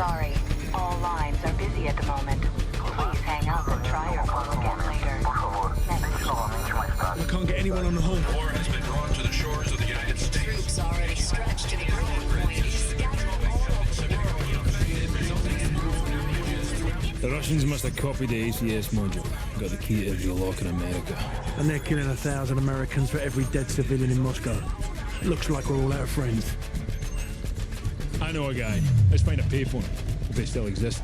Sorry. All lines are busy at the moment. Please hang up and try your call again later. I can't get anyone on the hull. War has been drawn to the shores of the United States. Troops already stretched to the breaking point. The Russians must have copied the ACS module. Got the key to the lock in America. And they're killing a thousand Americans for every dead civilian in Moscow. Looks like we're all out of friends. I know a guy. Let's find a payphone, if they still exist.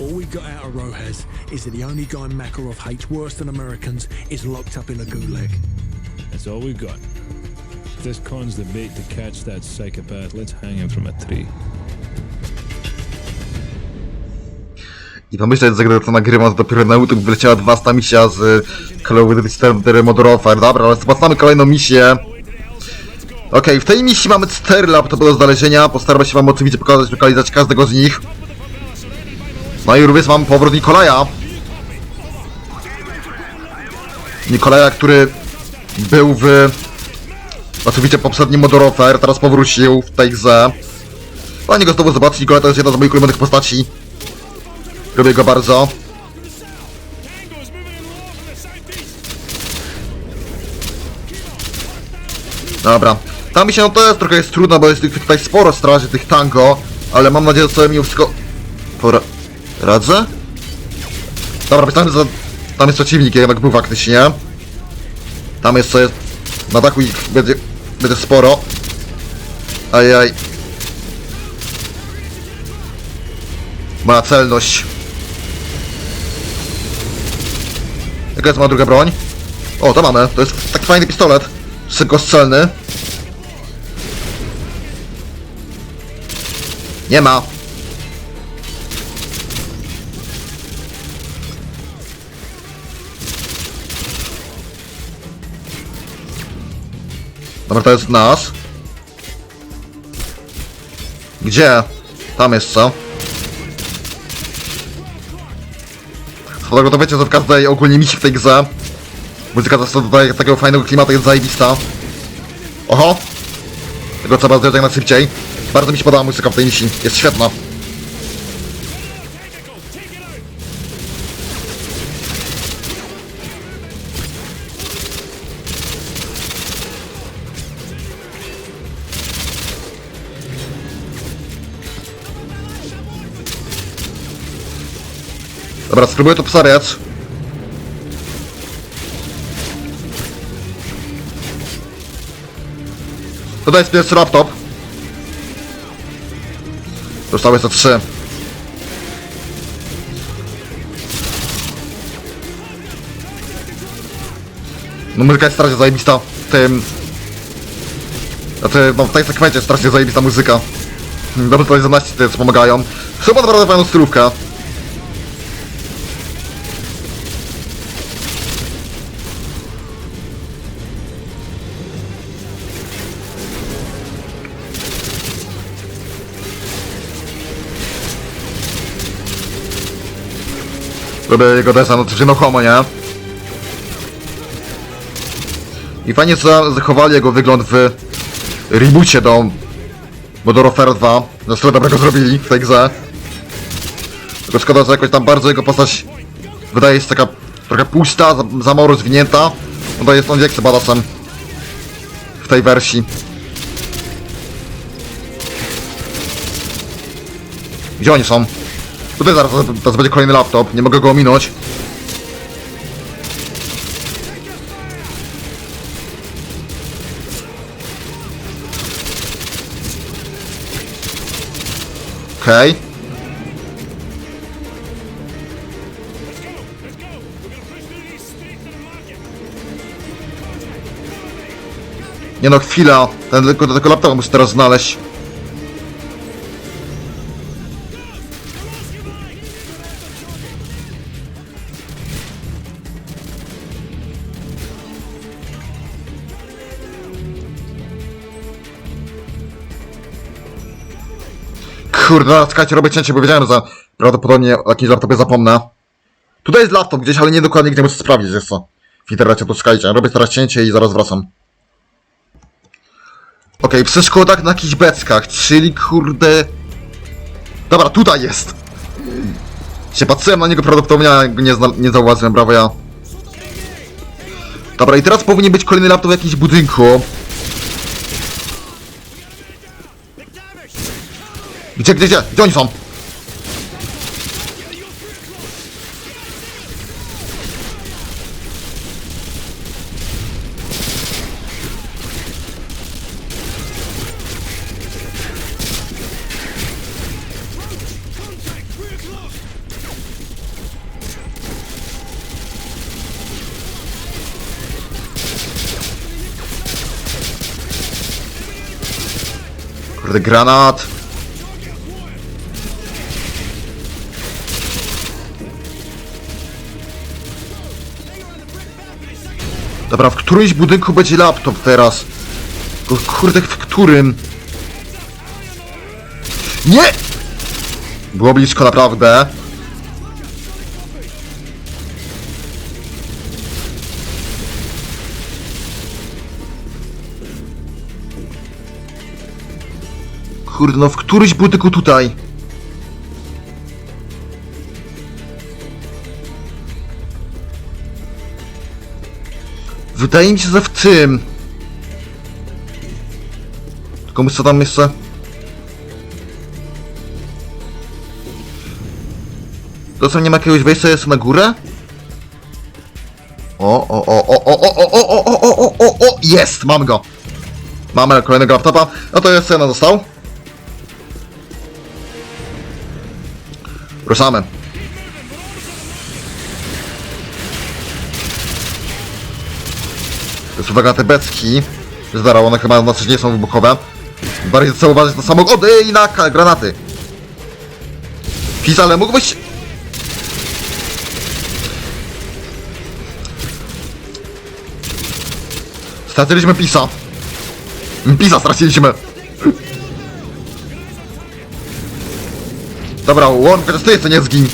All we got out of Rojas is that the only guy Makarov hates worse than Americans is locked up in a gulag. That's all we've got. If this con's the bait to catch that psychopath, let's hang him from a tree. I pomyśleć, że gdy to nagrywam, to dopiero na YouTube wyleciała 12 misja z Call of Duty Modern Warfare. Dobra, ale zobaczmy kolejną misję. Okej, w tej misji mamy 4 laptopy do znalezienia. Postaram się wam oczywiście pokazać lokalizację każdego z nich. No i również mam powrót Nikolaja. Nikolaja, który był w... Oczywiście poprzednim Warfare, teraz powrócił w tej grze. Fajnie go znowu zobaczyć, Nikolaj to jest jedna z moich ulubionych postaci. Lubię go bardzo. Dobra. Ta misja no to jest trochę jest trudna, bo jest tych tutaj sporo straży, tych tango, ale mam nadzieję, że sobie mimo wszystko... Pora... Radzę? Dobra, myślałem, że tam jest przeciwnik, jednak był faktycznie. Tam jest sobie... Na dachu ich będzie, będzie sporo. Ajaj. Moja celność. Jaka jest moja druga broń? O, to mamy. To jest taki fajny pistolet. Szybkostrzelny. Nie ma. Dobra, to jest nasz. Gdzie? Tam jest co? Dlatego to wiecie, że w każdej ogólnie misji w tej grze muzyka dodaje takiego fajnego klimatu, jest zajebista. Oho! Tego trzeba zrobić jak najszybciej. Bardzo mi się podoba muzyka w tej misji, jest świetna. Dobra, spróbuję to psariać. Tutaj jest pierwszy laptop. Zostały to trzy. No muzyka jest strasznie zajebista w tym... Znaczy, no w tej sekwencie jest strasznie zajebista muzyka. Dobrze to 11 ty, co pomagają. Chyba naprawdę fajną stylówkę. Robię jego desa, no to no homo, nie? I fajnie za- zachowali jego wygląd w reboocie do Modern Warfare 2. No tyle dobrego zrobili w tej grze. Tylko szkoda, że jakoś tam bardzo jego postać wydaje się taka trochę pusta, za, za mało rozwinięta. No jest on jak badasem w tej wersji. Gdzie oni są? Tutaj zaraz, zaraz będzie kolejny laptop, nie mogę go ominąć. Okej. Okay. Nie no, chwila. Ten, tylko tego laptopa muszę teraz znaleźć. No, czekajcie, robię cięcie, bo wiedziałem, że prawdopodobnie o jakimś laptopie zapomnę. Tutaj jest laptop gdzieś, ale nie dokładnie gdzie muszę sprawdzić, jest co. W internecie, to czekajcie, robię teraz cięcie i zaraz wracam. Okej, przy szkodach na jakichś beckach, czyli kurde... Dobra, tutaj jest! Się patrzyłem na niego prawdopodobnie, nie, nie zauważyłem, brawo ja. Dobra, i teraz powinien być kolejny laptop w jakimś budynku. Gdzie, gdzie, gdzie? Gdzie oni są? Granat. Dobra, w którymś budynku będzie laptop teraz. Kurde, w którym? Nie! Było blisko naprawdę. Kurde, no w którymś budynku tutaj. Wydaje mi się, że w tym. Tylko co tam jeszcze? To co nie ma jakiegoś wejścia jest na górę? O, o, o, o, o, o, o, o, o, o, o, o, o, jest! Mam go! Mamy kolejnego laptopa. No to jest cena został. Ruszamy. Na te becki. Zdara, one chyba na coś nie są wybuchowe. Bardziej chcę uważać na samochody i na granaty. Pis, ale mógłbyś... Straciliśmy Pisa. Pisa straciliśmy. Dobra, łon, chociaż ty jeszcze nie zgin.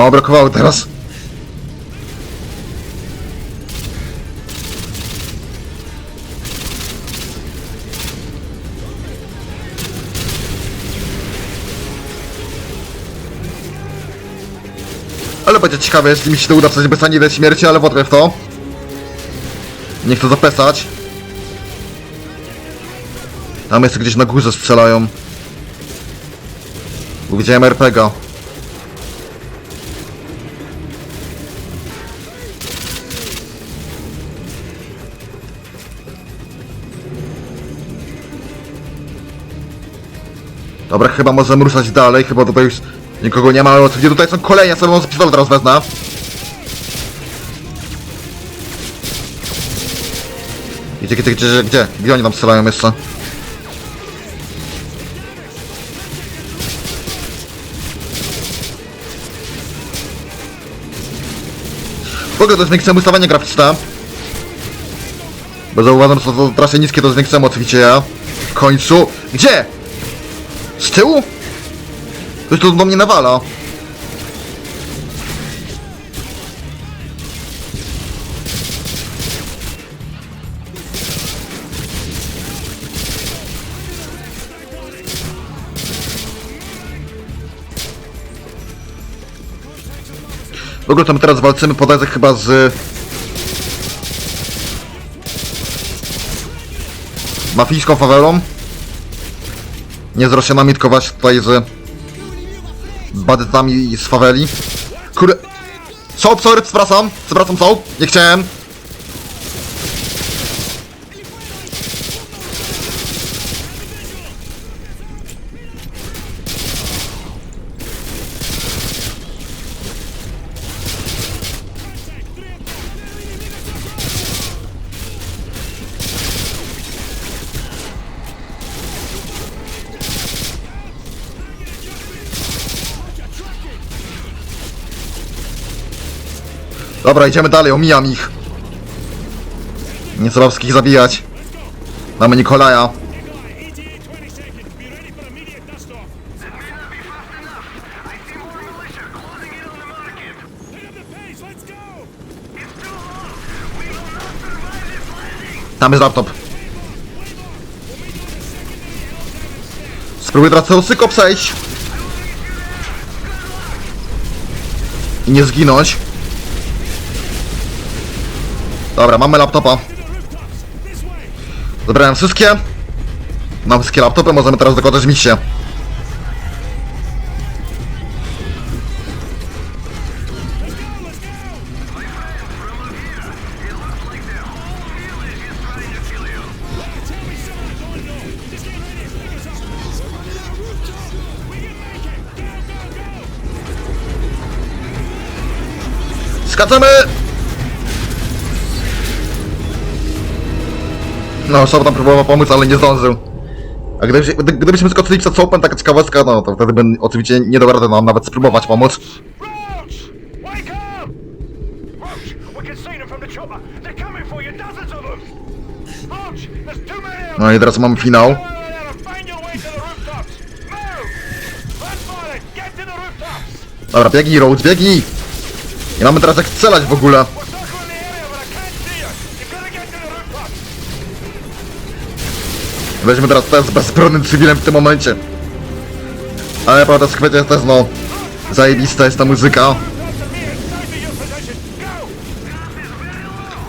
Mało brakowało teraz. Ale będzie ciekawe, jeśli mi się to uda wstać bez ani śmierci, ale wątpię w to. Nie chcę zapesać. Tam jeszcze gdzieś na górze strzelają. Bo Widziałem RPG. Dobra, chyba możemy ruszać dalej, chyba tutaj już nikogo nie ma, ale oczywiście tutaj są kolejne, sobie może pistolet teraz wezmę. Gdzie, gdzie, gdzie, gdzie? Gdzie oni tam strzelają jeszcze? W ogóle to zwiększyłem ustawienie graficzne. Bo zauważam, że to, to strasznie niskie, to zwiększyłem oczywiście ja. W końcu. Gdzie? Z tyłu? Ktoś to do mnie nawala. W ogóle to my teraz walczymy po chyba z... Mafijską fawelą. Nie z Rosjanami, tylko właśnie tutaj z... Bandytami z faweli. Kurde... Soap, sorry, przepraszam. Przepraszam, soap. Nie chciałem. Dobra, idziemy dalej, omijam ich. Nie trzeba wszystkich zabijać. Mamy Nikolaja. Tam jest laptop. Spróbuj teraz Ceusykop przejść. I nie zginąć. Dobra, mamy laptopa. Zabrałem wszystkie. Mam wszystkie laptopy, możemy teraz dokonać misję. Skaczemy! No, Szop tam próbował pomóc, ale nie zdążył. A gdybyśmy, gdy, gdybyśmy skoczyli przed Soapem, taka ciekawostka, no to wtedy bym oczywiście nie dał rady nam nawet spróbować pomóc. No i teraz mamy finał. Dobra, biegnij, Roach, biegnij! Nie mamy teraz jak strzelać w ogóle. Weźmy teraz test bezbronnym cywilem w tym momencie. Ale prawda, z kwestia też no... Zajebista jest ta muzyka.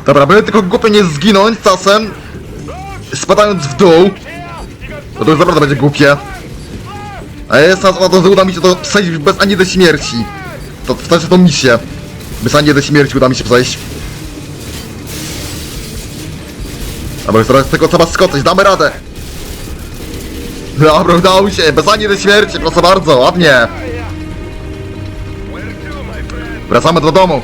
Dobra, byle tylko głupio nie zginąć czasem, spadając w dół, to już naprawdę będzie głupie. A jest szansa na to, że uda mi się to przejść bez ani do śmierci. To wstać tą misję. Bez ani do śmierci uda mi się przejść. Dobra, już teraz tylko trzeba skoczyć, damy radę. Dobra, udało się, bez ani do śmierci, proszę bardzo, ładnie. Wracamy do domu.